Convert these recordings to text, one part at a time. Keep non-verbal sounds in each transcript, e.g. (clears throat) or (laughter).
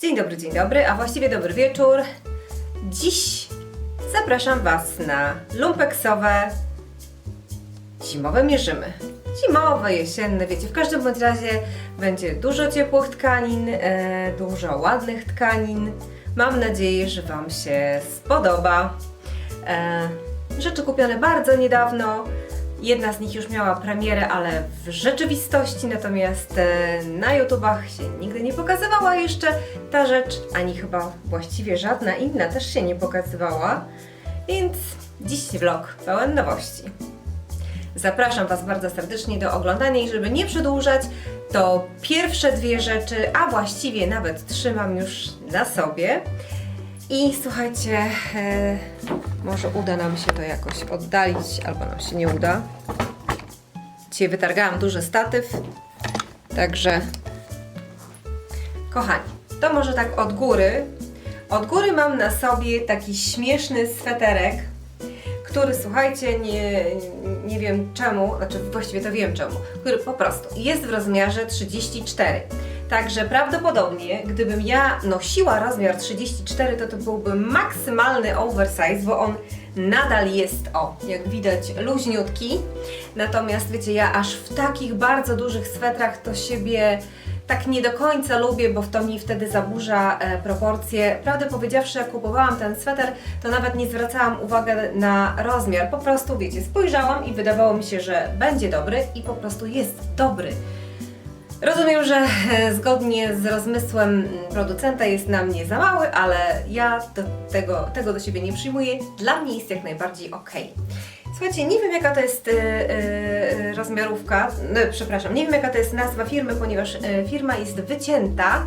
Dzień dobry, dzień dobry, a właściwie dobry wieczór. Dziś zapraszam Was na lumpeksowe zimowe mierzymy. Zimowe, jesienne, wiecie, w każdym bądź razie będzie dużo ciepłych tkanin, e, dużo ładnych tkanin. Mam nadzieję, że Wam się spodoba. E, rzeczy kupione bardzo niedawno. Jedna z nich już miała premierę, ale w rzeczywistości, natomiast e, na YouTubach się nigdy nie pokazywała jeszcze ta rzecz, ani chyba właściwie żadna inna też się nie pokazywała. Więc dziś vlog pełen nowości. Zapraszam Was bardzo serdecznie do oglądania i żeby nie przedłużać, to pierwsze dwie rzeczy, a właściwie nawet trzymam już na sobie. I słuchajcie, e, może uda nam się to jakoś oddalić, albo nam się nie uda. Dzisiaj wytargałam duży statyw, także kochani, to może tak od góry. Od góry mam na sobie taki śmieszny sweterek, który słuchajcie, nie, nie wiem czemu, znaczy właściwie to wiem czemu, który po prostu jest w rozmiarze 34. Także prawdopodobnie, gdybym ja nosiła rozmiar 34, to to byłby maksymalny oversize, bo on nadal jest, o, jak widać, luźniutki. Natomiast wiecie, ja aż w takich bardzo dużych swetrach to siebie tak nie do końca lubię, bo to mi wtedy zaburza e, proporcje. Prawdę powiedziawszy, jak kupowałam ten sweter, to nawet nie zwracałam uwagi na rozmiar. Po prostu, wiecie, spojrzałam i wydawało mi się, że będzie dobry i po prostu jest dobry. Rozumiem, że e, zgodnie z rozmysłem producenta jest na mnie za mały, ale ja do tego, tego do siebie nie przyjmuję. Dla mnie jest jak najbardziej ok. Słuchajcie, nie wiem jaka to jest e, rozmiarówka, no, przepraszam, nie wiem jaka to jest nazwa firmy, ponieważ e, firma jest wycięta.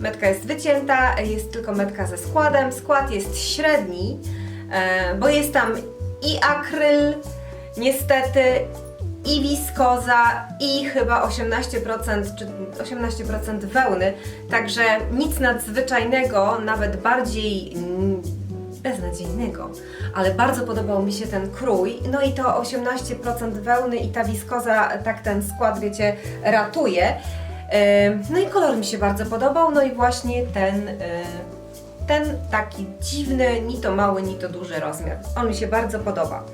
Metka jest wycięta, jest tylko metka ze składem. Skład jest średni, e, bo jest tam i akryl, niestety, i wiskoza, i chyba 18% czy 18% wełny. Także nic nadzwyczajnego, nawet bardziej beznadziejnego, ale bardzo podobał mi się ten krój. No i to 18% wełny i ta wiskoza, tak ten skład, wiecie, ratuje. No i kolor mi się bardzo podobał, no i właśnie ten, ten taki dziwny, ni to mały, ni to duży rozmiar. On mi się bardzo podoba.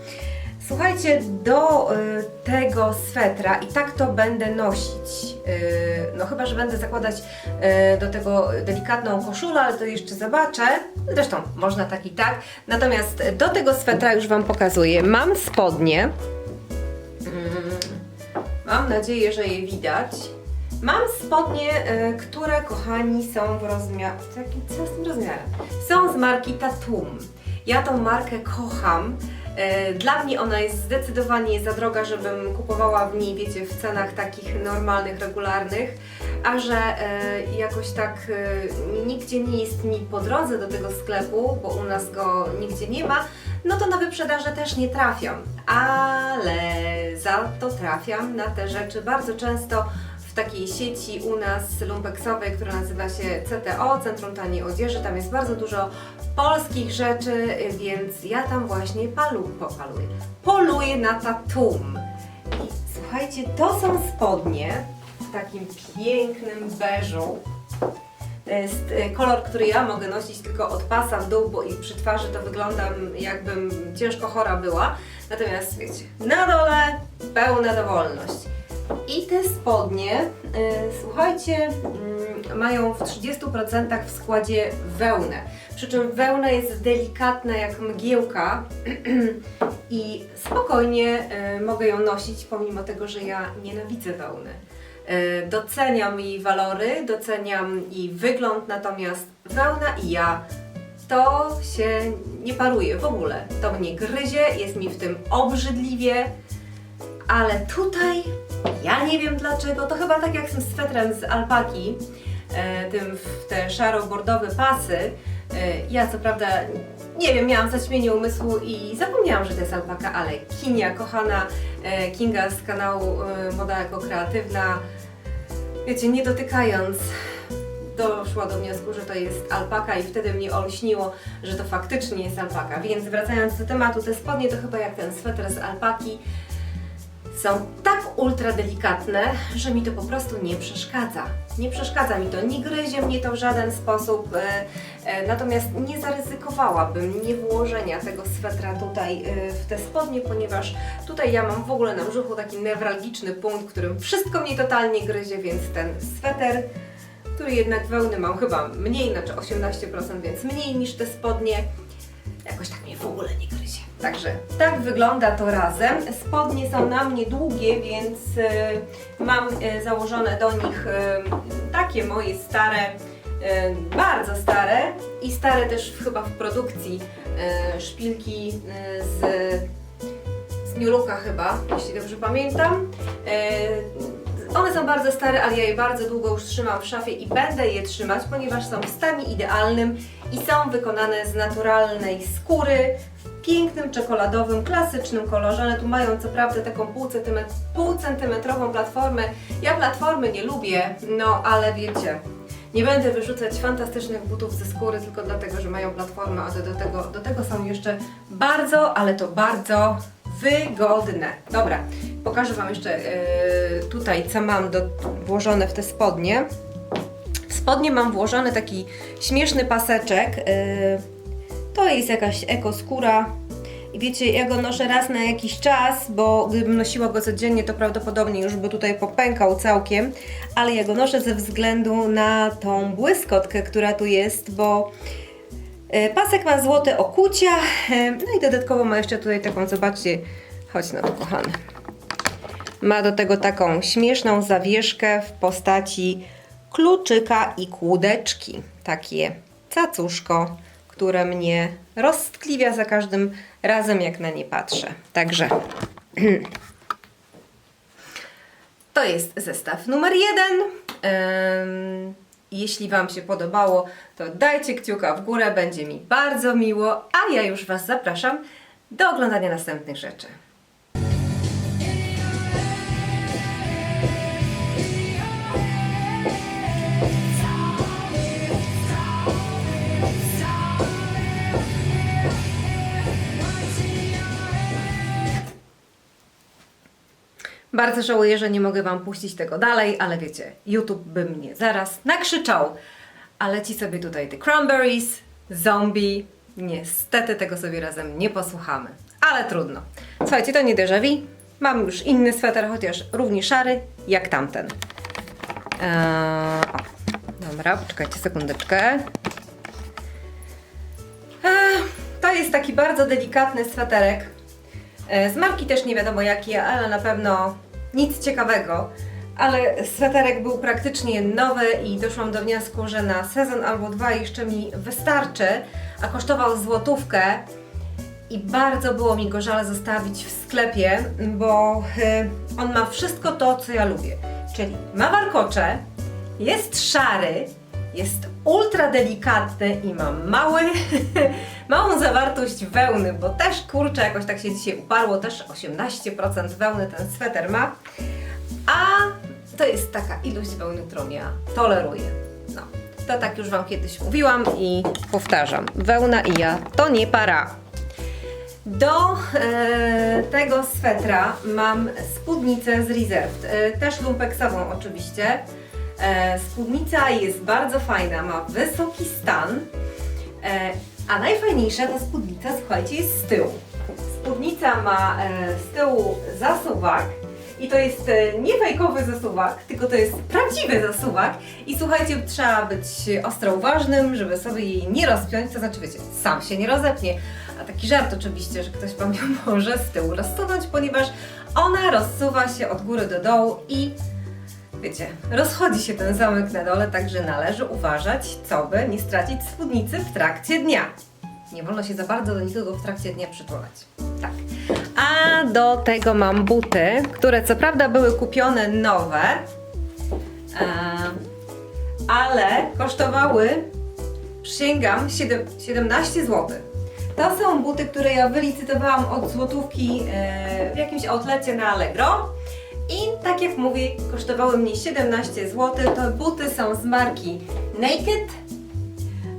Słuchajcie, do y, tego swetra i tak to będę nosić. Y, no chyba, że będę zakładać y, do tego delikatną koszulę, ale to jeszcze zobaczę. Zresztą można tak i tak. Natomiast do tego swetra już Wam pokazuję. Mam spodnie. Mm, Mam nadzieję, że je widać. Mam spodnie, y, które kochani są w rozmiarze. Co z tym rozmiarem? Są z marki Tatum. Ja tą markę kocham. E, Dla mnie ona jest zdecydowanie za droga, żebym kupowała w niej, wiecie, w cenach takich normalnych, regularnych, a że e, jakoś tak e, nigdzie nie jest mi po drodze do tego sklepu, bo u nas go nigdzie nie ma, no to na wyprzedaże też nie trafiam, ale za to trafiam na te rzeczy bardzo często takiej sieci u nas lumpeksowej, która nazywa się CTO, Centrum Taniej Odzieży. Tam jest bardzo dużo polskich rzeczy, więc ja tam właśnie palu, popaluję, poluję na tatum. I słuchajcie, to są spodnie w takim pięknym beżu. To jest e, kolor, który ja mogę nosić tylko od pasa w dół, bo i przy twarzy to wyglądam jakbym ciężko chora była. Natomiast wiecie, na dole pełna dowolność. I te spodnie, y, słuchajcie, mm, mają w 30% w składzie wełnę. Przy czym wełna jest delikatna jak mgiełka (clears throat) i spokojnie y, mogę ją nosić, pomimo tego, że ja nienawidzę wełny. Y, doceniam jej walory, doceniam jej wygląd, natomiast wełna i ja to się nie paruje w ogóle. To mnie gryzie, jest mi w tym obrzydliwie, ale tutaj ja nie wiem dlaczego, to chyba tak jak z tym swetrem z alpaki, e, tym w te szaro-bordowe pasy. E, ja co prawda, nie wiem, miałam zaćmienie umysłu i zapomniałam, że to jest alpaka, ale Kinia, kochana e, Kinga z kanału Moda jako Kreatywna, wiecie, nie dotykając doszła do wniosku, że to jest alpaka i wtedy mnie olśniło, że to faktycznie jest alpaka. Więc wracając do tematu, te spodnie to chyba jak ten sweter z alpaki. Są tak ultra delikatne, że mi to po prostu nie przeszkadza. Nie przeszkadza mi to, nie gryzie mnie to w żaden sposób, e, e, natomiast nie zaryzykowałabym nie włożenia tego swetra tutaj e, w te spodnie, ponieważ tutaj ja mam w ogóle na brzuchu taki newralgiczny punkt, którym wszystko mnie totalnie gryzie, więc ten sweter, który jednak wełny mam chyba mniej, znaczy 18%, więc mniej niż te spodnie, jakoś tak mnie w ogóle nie gryzie. Także tak wygląda to razem. Spodnie są na mnie długie, więc e, mam e, założone do nich e, takie moje stare, bardzo stare i stare też chyba w produkcji szpilki z, z chyba, jeśli dobrze pamiętam. One są bardzo stare, ale ja je bardzo długo już trzymam w szafie i będę je trzymać, ponieważ są w stanie idealnym i są wykonane z naturalnej skóry w pięknym czekoladowym, klasycznym kolorze. One tu mają co prawda taką pół, centymetr, pół centymetrową platformę. Ja platformy nie lubię, no ale wiecie, nie będę wyrzucać fantastycznych butów ze skóry tylko dlatego, że mają platformę, a do tego, do tego są jeszcze bardzo, ale to bardzo wygodne. Dobra, pokażę Wam jeszcze yy, tutaj, co mam do, włożone w te spodnie. W spodnie mam włożony taki śmieszny paseczek. Yy, to jest jakaś ekoskóra. I wiecie, ja go noszę raz na jakiś czas, bo gdybym nosiła go codziennie, to prawdopodobnie już by tutaj popękał całkiem, ale ja go noszę ze względu na tą błyskotkę, która tu jest, bo pasek ma złote okucia, e, no i dodatkowo ma jeszcze tutaj taką, zobaczcie, chodź na to kochany. Ma do tego taką śmieszną zawieszkę w postaci kluczyka i kłódeczki. Takie cacuszko, które mnie roztkliwia za każdym razem, jak na nie patrzę. Także (clears throat) to jest zestaw numer jeden. Jeśli Wam się podobało, to dajcie kciuka w górę, będzie mi bardzo miło, a ja już Was zapraszam do oglądania następnych rzeczy. Bardzo żałuję, że nie mogę Wam puścić tego dalej, ale wiecie, YouTube by mnie zaraz nakrzyczał. Ale ci sobie tutaj The Cranberries, Zombie, niestety tego sobie razem nie posłuchamy. Ale trudno. Słuchajcie, to nie déjà vu. Mam już inny sweter, chociaż równie szary jak tamten. Eee, o, dobra, poczekajcie sekundeczkę. Eee, to jest taki bardzo delikatny sweterek. E, Z marki też nie wiadomo jaki, ale na pewno nic ciekawego. Ale sweterek był praktycznie nowy i doszłam do wniosku, że na sezon albo dwa jeszcze mi wystarczy, a kosztował złotówkę i bardzo było mi go żal zostawić w sklepie, bo y, on ma wszystko to, co ja lubię. Czyli ma warkocze, jest szary, jest ultra delikatny i ma mały, (laughs) małą zawartość wełny, bo też kurczę, jakoś tak się dzisiaj uparło, też 18% wełny ten sweter ma. A to jest taka ilość wełny, którą ja toleruję. No, to tak już Wam kiedyś mówiłam i powtarzam. Wełna i ja to nie para. Do e, tego swetra mam spódnicę z Reserved, e, też lumpeksową oczywiście. E, spódnica jest bardzo fajna, ma wysoki stan, e, a najfajniejsza ta spódnica, słuchajcie, jest z tyłu. Spódnica ma e, z tyłu zasuwak i to jest e, nie fejkowy zasuwak, tylko to jest prawdziwy zasuwak. I słuchajcie, trzeba być ostro uważnym, żeby sobie jej nie rozpiąć, to znaczy wiecie, sam się nie rozepnie, a taki żart oczywiście, że ktoś Wam ją (laughs) może z tyłu rozsunąć, ponieważ ona rozsuwa się od góry do dołu i wiecie, rozchodzi się ten zamek na dole, także należy uważać, co by nie stracić spódnicy w trakcie dnia. Nie wolno się za bardzo do nikogo w trakcie dnia przytulać. Tak. A do tego mam buty, które co prawda były kupione nowe, e, ale kosztowały, przysięgam, siedem- 17 zł. To są buty, które ja wylicytowałam od złotówki e, w jakimś outlecie na Allegro. I tak jak mówię, kosztowały mnie 17 zł. To buty są z marki Naked.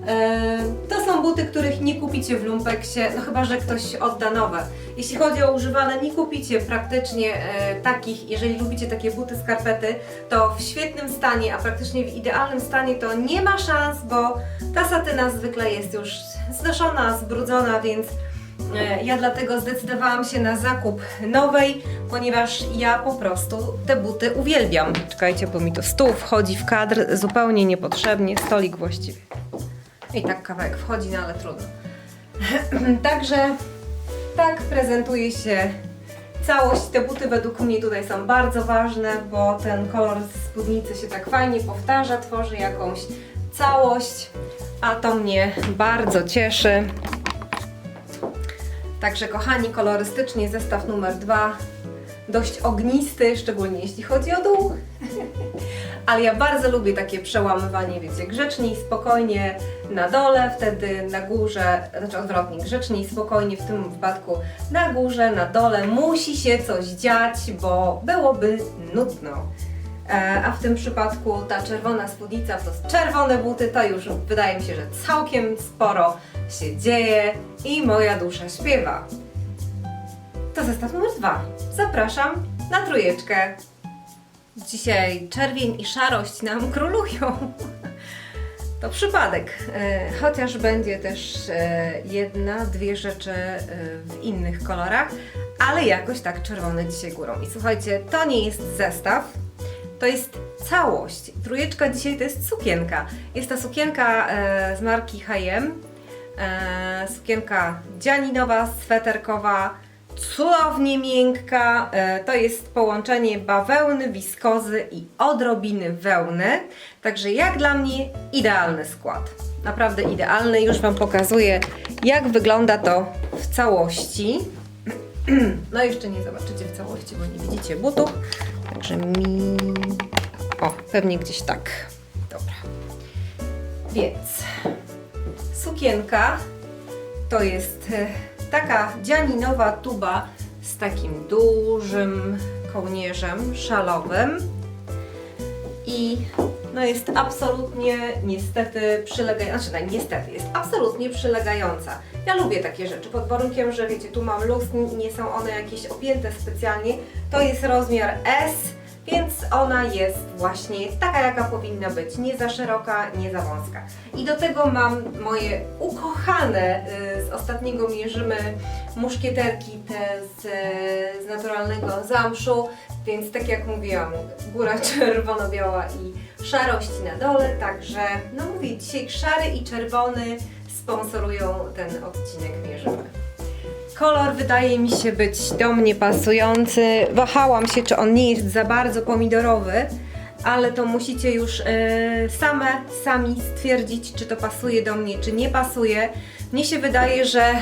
E, To są buty, których nie kupicie w lumpeksie, no chyba, że ktoś odda nowe. Jeśli chodzi o używane, nie kupicie praktycznie e, takich, jeżeli lubicie takie buty, skarpety, to w świetnym stanie, a praktycznie w idealnym stanie to nie ma szans, bo ta satyna zwykle jest już znoszona, zbrudzona, więc ja dlatego zdecydowałam się na zakup nowej, ponieważ ja po prostu te buty uwielbiam. Czekajcie, bo mi to stół wchodzi w kadr zupełnie niepotrzebnie, stolik właściwie. I tak kawałek wchodzi, no ale trudno. (clears throat) Także tak prezentuje się całość. Te buty według mnie tutaj są bardzo ważne, bo ten kolor spódnicy się tak fajnie powtarza, tworzy jakąś całość, a to mnie bardzo cieszy. Także kochani, kolorystycznie zestaw numer dwa, dość ognisty, szczególnie jeśli chodzi o dół. (laughs) Ale ja bardzo lubię takie przełamywanie, wiecie, grzecznie i spokojnie na dole, wtedy na górze, znaczy odwrotnie, grzecznie i spokojnie w tym wypadku na górze, na dole musi się coś dziać, bo byłoby nudno. E, A w tym przypadku ta czerwona spódnica plus czerwone buty to już wydaje mi się, że całkiem sporo się dzieje i moja dusza śpiewa. To zestaw numer dwa. Zapraszam na trójeczkę. Dzisiaj czerwień i szarość nam (laughs) królują. To przypadek, e, chociaż będzie też e, jedna, dwie rzeczy e, w innych kolorach, ale jakoś tak czerwone dzisiaj górą. I słuchajcie, to nie jest zestaw, to jest całość. Trójeczka dzisiaj to jest sukienka. Jest ta sukienka z marki H&M, e, sukienka dzianinowa, sweterkowa, cudownie miękka. E, to jest połączenie bawełny, wiskozy i odrobiny wełny. Także jak dla mnie idealny skład. Naprawdę idealny. Już Wam pokazuję, jak wygląda to w całości. (clears throat) No jeszcze nie zobaczycie w całości, bo nie widzicie butów. Także mi... O, pewnie gdzieś tak. Dobra. Więc sukienka to jest e, taka dzianinowa tuba z takim dużym kołnierzem szalowym i no jest absolutnie niestety przylegająca, znaczy no, niestety, jest absolutnie przylegająca. Ja lubię takie rzeczy, pod warunkiem, że wiecie, tu mam luz, nie są one jakieś opięte specjalnie. To jest rozmiar S, więc ona jest właśnie taka, jaka powinna być. Nie za szeroka, nie za wąska. I do tego mam moje ukochane y, z ostatniego mierzymy muszkieterki te z, y, z naturalnego zamszu, więc tak jak mówiłam, góra (laughs) czerwono-biała i szarość na dole, także no mówię, dzisiaj szary i czerwony sponsorują ten odcinek mierzymy. Kolor wydaje mi się być do mnie pasujący. Wahałam się, czy on nie jest za bardzo pomidorowy, ale to musicie już e, same, sami stwierdzić, czy to pasuje do mnie, czy nie pasuje. Mnie się wydaje, że,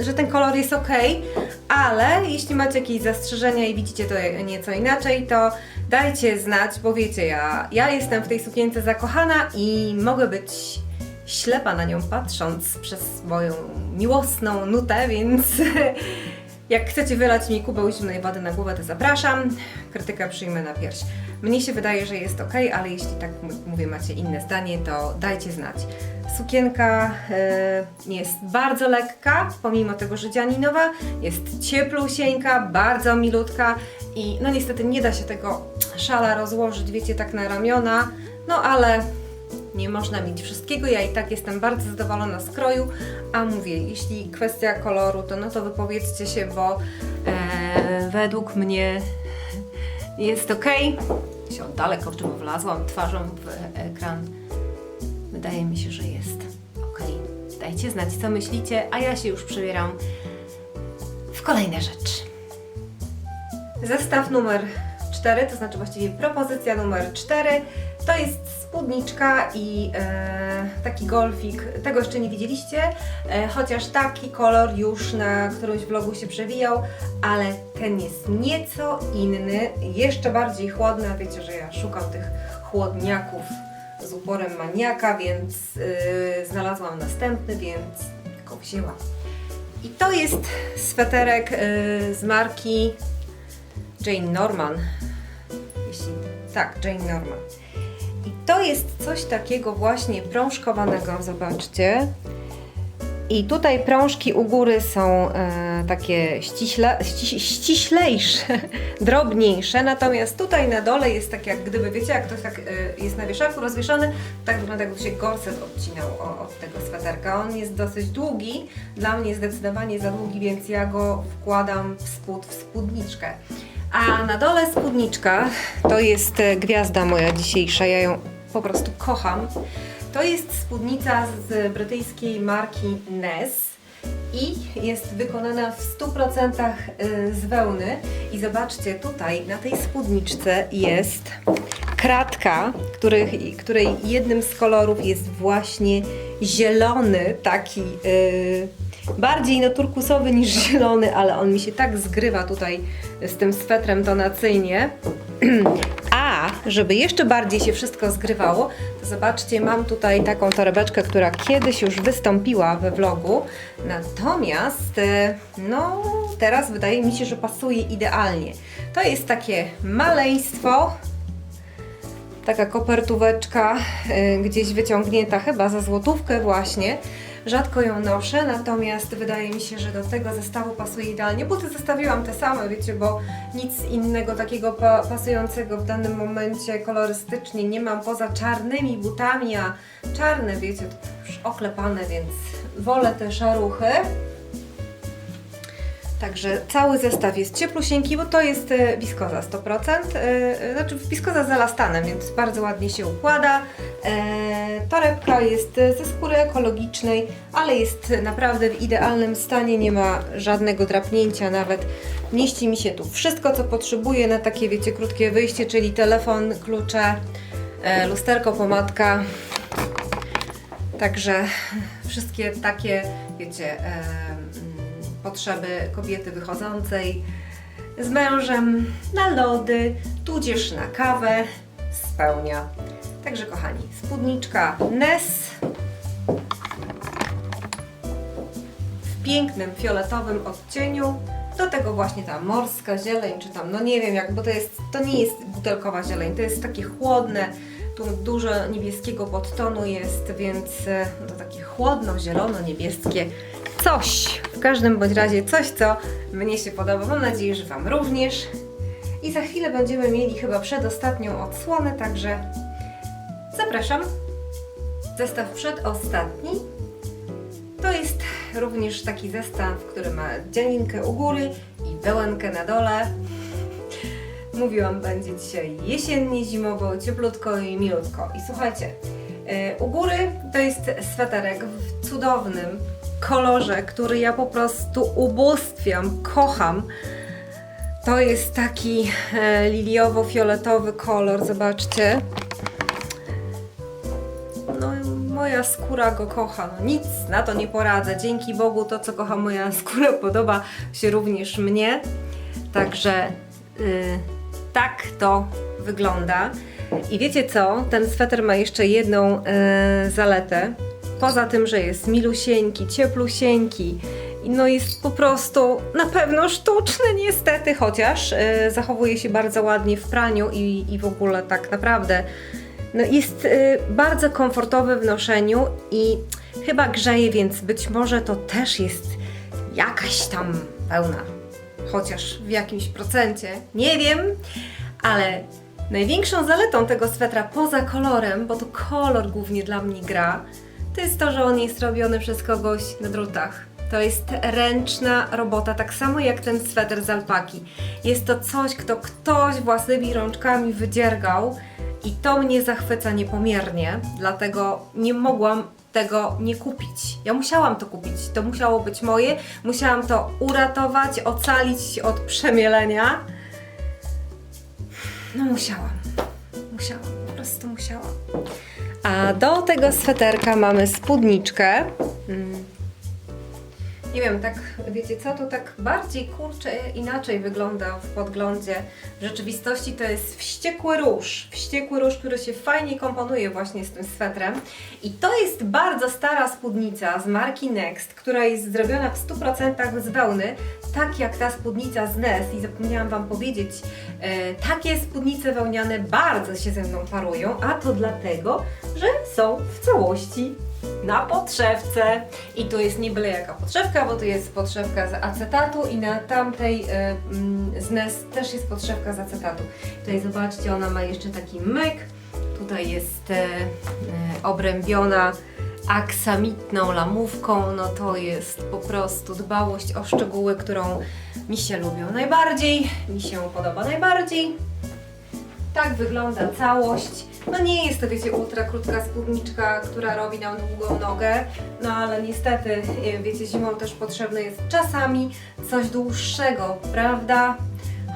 że ten kolor jest ok, ale jeśli macie jakieś zastrzeżenia i widzicie to nieco inaczej, to dajcie znać, bo wiecie, ja, ja jestem w tej sukience zakochana i mogę być ślepa na nią patrząc przez moją miłosną nutę, więc (laughs) jak chcecie wylać mi kubeł zimnej wody na głowę, to zapraszam. Krytykę przyjmę na pierś. Mnie się wydaje, że jest ok, ale jeśli tak mówię, macie inne zdanie, to dajcie znać. Sukienka e, jest bardzo lekka, pomimo tego, że dzianinowa, jest cieplusieńka, bardzo milutka i no niestety nie da się tego szala rozłożyć, wiecie, tak na ramiona, no ale nie można mieć wszystkiego. Ja i tak jestem bardzo zadowolona z kroju, a mówię, jeśli kwestia koloru, to no to wypowiedzcie się, bo e, według mnie jest ok. Się daleko czym wlazłam twarzą w ekran. Wydaje mi się, że jest ok. Dajcie znać, co myślicie, a ja się już przebieram w kolejne rzeczy. Zestaw numer 4, to znaczy właściwie propozycja numer 4, to jest spódniczka i e, taki golfik. Tego jeszcze nie widzieliście, e, chociaż taki kolor już na którymś vlogu się przewijał, ale ten jest nieco inny, jeszcze bardziej chłodny, a wiecie, że ja szukam tych chłodniaków z uporem maniaka, więc e, znalazłam następny, więc go wzięłam. I to jest sweterek e, z marki Jane Norman. Jeśli tak, Jane Norman. I to jest coś takiego właśnie prążkowanego, zobaczcie. I tutaj prążki u góry są e, takie ściśle, ści, ściślejsze, (laughs) drobniejsze, natomiast tutaj na dole jest tak jak gdyby, wiecie, jak ktoś tak e, jest na wieszaku rozwieszony, tak wygląda jakby się gorset odcinał o, od tego sweterka. On jest dosyć długi, dla mnie zdecydowanie za długi, więc ja go wkładam w spód, w spódniczkę. A na dole spódniczka to jest e, gwiazda moja dzisiejsza, ja ją po prostu kocham. To jest spódnica z brytyjskiej marki Ness i jest wykonana w 100% y, z wełny. I zobaczcie, tutaj na tej spódniczce jest kratka, której, jednym z kolorów jest właśnie zielony, taki y, bardziej no turkusowy niż zielony, ale on mi się tak zgrywa tutaj z tym swetrem tonacyjnie. (clears throat) A żeby jeszcze bardziej się wszystko zgrywało, to zobaczcie, mam tutaj taką torebeczkę, która kiedyś już wystąpiła we vlogu. Natomiast, e, no, teraz wydaje mi się, że pasuje idealnie. To jest takie maleństwo, taka kopertóweczka, y, gdzieś wyciągnięta chyba za złotówkę właśnie. Rzadko ją noszę, natomiast wydaje mi się, że do tego zestawu pasuje idealnie. Buty zostawiłam te same, wiecie, bo nic innego takiego pa pasującego w danym momencie kolorystycznie nie mam poza czarnymi butami, a czarne, wiecie, to już oklepane, więc wolę te szaruchy. Także cały zestaw jest cieplusieńki, bo to jest e, wiskoza 100%, e, znaczy wiskoza z elastanem, więc bardzo ładnie się układa. E, torebka jest ze skóry ekologicznej, ale jest naprawdę w idealnym stanie, nie ma żadnego drapnięcia nawet. Mieści mi się tu wszystko, co potrzebuję na takie, wiecie, krótkie wyjście, czyli telefon, klucze, e, lusterko, pomadka. Także wszystkie takie, wiecie, e, potrzeby kobiety wychodzącej z mężem na lody, tudzież na kawę spełnia. Także kochani, spódniczka Ness w pięknym fioletowym odcieniu. Do tego właśnie ta morska zieleń, czy tam, no nie wiem jak, bo to jest, to nie jest butelkowa zieleń, to jest takie chłodne, tu dużo niebieskiego podtonu jest, więc e, to takie chłodno-zielono-niebieskie coś. W każdym bądź razie coś, co mnie się podoba. Mam nadzieję, że Wam również. I za chwilę będziemy mieli chyba przedostatnią odsłonę, także zapraszam. Zestaw przedostatni. To jest również taki zestaw, który ma dzianinkę u góry i wełenkę na dole. Mówiłam, będzie dzisiaj jesiennie, zimowo, cieplutko i milutko. I słuchajcie, yy, u góry to jest sweterek w cudownym kolorze, który ja po prostu ubóstwiam, kocham. To jest taki e, liliowo-fioletowy kolor, zobaczcie. No, moja skóra go kocha, no nic na to nie poradzę. Dzięki Bogu to, co kocha moja (laughs) skóra, podoba się również mnie. Także y, tak to wygląda. I wiecie co? Ten sweter ma jeszcze jedną y, zaletę. Poza tym, że jest milusieńki, cieplusieńki, no jest po prostu na pewno sztuczny niestety, chociaż y, zachowuje się bardzo ładnie w praniu i, i w ogóle tak naprawdę no jest y, bardzo komfortowy w noszeniu i chyba grzeje, więc być może to też jest jakaś tam pełna, chociaż w jakimś procencie, nie wiem, ale największą zaletą tego swetra poza kolorem, bo to kolor głównie dla mnie gra, to jest to, że on jest robiony przez kogoś na drutach. To jest ręczna robota, tak samo jak ten sweter z alpaki. Jest to coś, kto ktoś własnymi rączkami wydziergał i to mnie zachwyca niepomiernie, dlatego nie mogłam tego nie kupić. Ja musiałam to kupić, to musiało być moje, musiałam to uratować, ocalić od przemielenia. No musiałam, musiałam, po prostu musiałam. A do tego sweterka mamy spódniczkę. Mm. Nie wiem, tak wiecie co, to tak bardziej kurczę inaczej wygląda w podglądzie. W rzeczywistości to jest wściekły róż. Wściekły róż, który się fajnie komponuje właśnie z tym swetrem. I to jest bardzo stara spódnica z marki Next, która jest zrobiona w 100% z wełny, tak jak ta spódnica z Ness. I zapomniałam Wam powiedzieć, e, takie spódnice wełniane bardzo się ze mną parują, a to dlatego, że są w całości na podszewce. I tu jest nie byle jaka podszewka, bo tu jest podszewka z acetatu i na tamtej y, mm, z NES też jest podszewka z acetatu. Tutaj zobaczcie, ona ma jeszcze taki myk. Tutaj jest e, e, obrębiona aksamitną lamówką. No to jest po prostu dbałość o szczegóły, którą mi się lubią najbardziej, mi się podoba najbardziej. Tak wygląda całość. No nie jest to, wiecie, ultra krótka spódniczka, która robi nam długą nogę, no ale niestety, e, wiecie, zimą też potrzebne jest czasami coś dłuższego, prawda?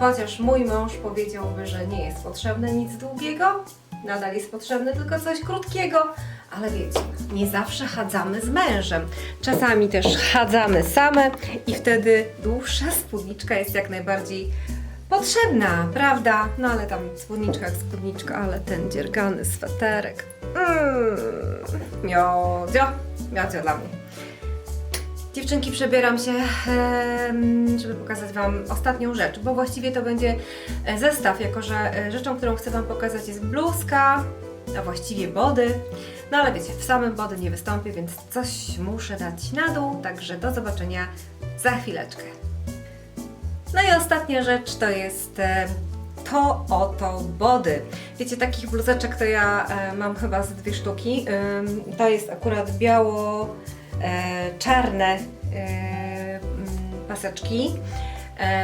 Chociaż mój mąż powiedziałby, że nie jest potrzebne nic długiego, nadal jest potrzebne tylko coś krótkiego, ale wiecie, nie zawsze chadzamy z mężem. Czasami też chadzamy same i wtedy dłuższa spódniczka jest jak najbardziej potrzebna, prawda? No ale tam spódniczka jak spódniczka, ale ten dziergany sweterek. Mmm, miodzio, miodzio dla mnie. Dziewczynki, przebieram się, żeby pokazać Wam ostatnią rzecz, bo właściwie to będzie e, zestaw, jako że e, rzeczą, którą chcę Wam pokazać jest bluzka, a właściwie body. No ale wiecie, w samym body nie wystąpię, więc coś muszę dać na dół, także do zobaczenia za chwileczkę. No i ostatnia rzecz to jest e, to oto body. Wiecie, takich bluzeczek to ja e, mam chyba z dwie sztuki. To jest akurat biało e, mm, paseczki.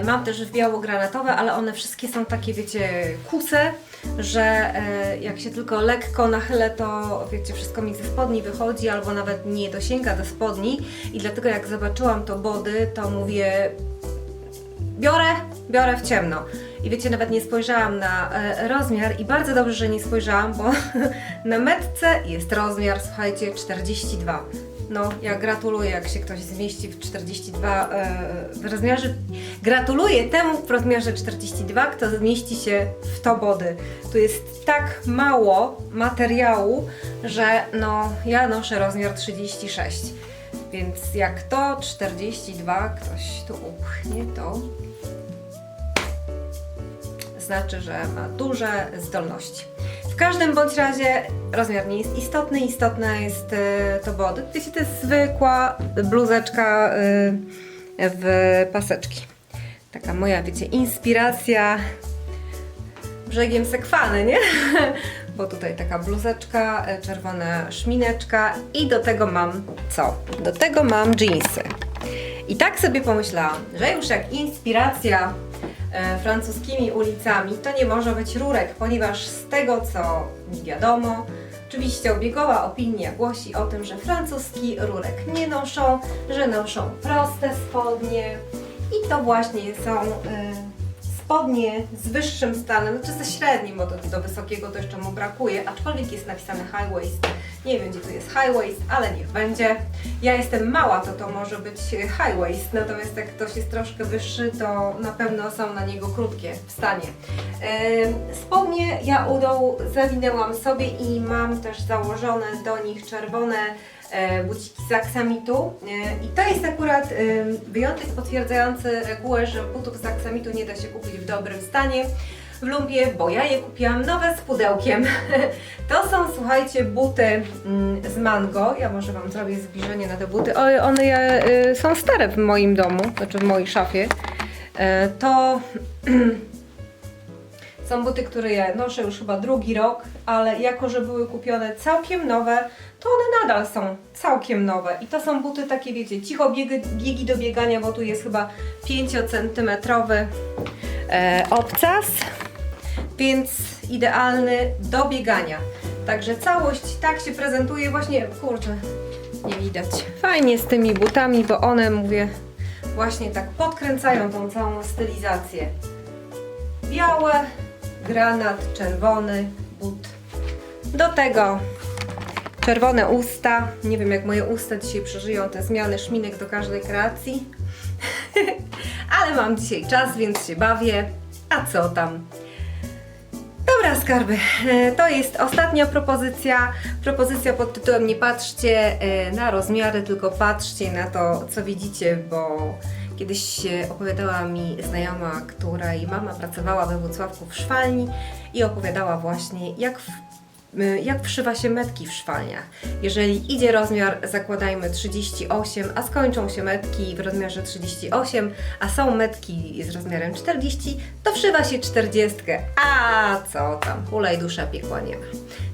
Mam też w biało-granatowe, ale one wszystkie są takie, wiecie, kuse, że e, jak się tylko lekko nachylę, to wiecie, wszystko mi ze spodni wychodzi, albo nawet nie dosięga do spodni. I dlatego jak zobaczyłam to body, to mówię, biorę, biorę w ciemno. I wiecie, nawet nie spojrzałam na e, rozmiar i bardzo dobrze, że nie spojrzałam, bo (laughs) na metce jest rozmiar, słuchajcie, 42. No, ja gratuluję, jak się ktoś zmieści w 42 e, w rozmiarze. Gratuluję temu w rozmiarze 42, kto zmieści się w to body. Tu jest tak mało materiału, że no, ja noszę rozmiar 36. Więc jak to 42 ktoś tu upchnie, to znaczy, że ma duże zdolności. Każdym bądź razie rozmiar nie jest istotny, istotna jest e, to body. Wiecie, to jest zwykła bluzeczka e, w paseczki. Taka moja, wiecie, inspiracja brzegiem sekwany, nie? (laughs) Bo tutaj taka bluzeczka, e, czerwona szmineczka i do tego mam co? Do tego mam jeansy. I tak sobie pomyślałam, że już jak inspiracja francuskimi ulicami, to nie może być rurek, ponieważ z tego co mi wiadomo, oczywiście obiegowa opinia głosi o tym, że francuski rurek nie noszą, że noszą proste spodnie i to właśnie są e, spodnie z wyższym stanem, znaczy ze średnim, bo do, do wysokiego to jeszcze mu brakuje, aczkolwiek jest napisane high waist. Nie wiem, gdzie tu jest high waist, ale niech będzie. Ja jestem mała, to to może być high waist, natomiast jak ktoś jest troszkę wyższy, to na pewno są na niego krótkie w stanie. Spodnie ja u dołu zawinęłam sobie i mam też założone do nich czerwone e, buciki z aksamitu. E, I to jest akurat wyjątek potwierdzający regułę, że butów z aksamitu nie da się kupić w dobrym stanie w lumpie, bo ja je kupiłam nowe z pudełkiem. (laughs) To są, słuchajcie, buty mm, z mango. Ja może Wam zrobię zbliżenie na te buty. O, one je, y, są stare w moim domu, znaczy w mojej szafie. E, to (clears throat) są buty, które ja noszę już chyba drugi rok, ale jako, że były kupione całkiem nowe, to one nadal są całkiem nowe. I to są buty takie, wiecie, cicho biegi, biegi do biegania, bo tu jest chyba 5 cm e, obcas, więc idealny do biegania. Także całość tak się prezentuje właśnie, kurczę, nie widać. Fajnie z tymi butami, bo one, mówię, właśnie tak podkręcają tą całą stylizację. Białe, granat, czerwony but. Do tego czerwone usta. Nie wiem, jak moje usta dzisiaj przeżyją te zmiany szminek do każdej kreacji. (laughs) Ale mam dzisiaj czas, więc się bawię. A co tam? Dobra, skarby. E, To jest ostatnia propozycja. Propozycja pod tytułem Nie patrzcie e, na rozmiary, tylko patrzcie na to, co widzicie, bo kiedyś opowiadała mi znajoma, której mama pracowała we Włocławku w szwalni i opowiadała właśnie, jak w y, jak wszywa się metki w szwalniach. Jeżeli idzie rozmiar, zakładajmy 38, a skończą się metki w rozmiarze 38, a są metki z rozmiarem 40, to wszywa się 40. A co tam, hulaj dusza piekła nie ma.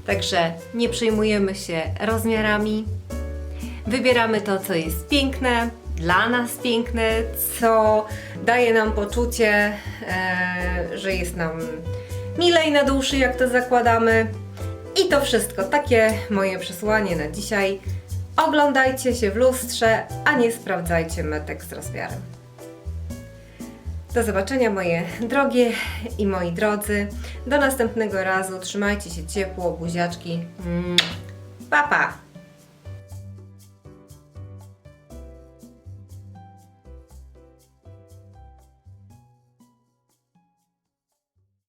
Także nie przejmujemy się rozmiarami, Wybieramy to, co jest piękne, dla nas piękne, co daje nam poczucie, e, że jest nam milej na duszy, jak to zakładamy. I to wszystko. Takie moje przesłanie na dzisiaj. Oglądajcie się w lustrze, a nie sprawdzajcie metek z rozmiarem. Do zobaczenia moje drogie i moi drodzy. Do następnego razu. Trzymajcie się ciepło, buziaczki. Pa, pa!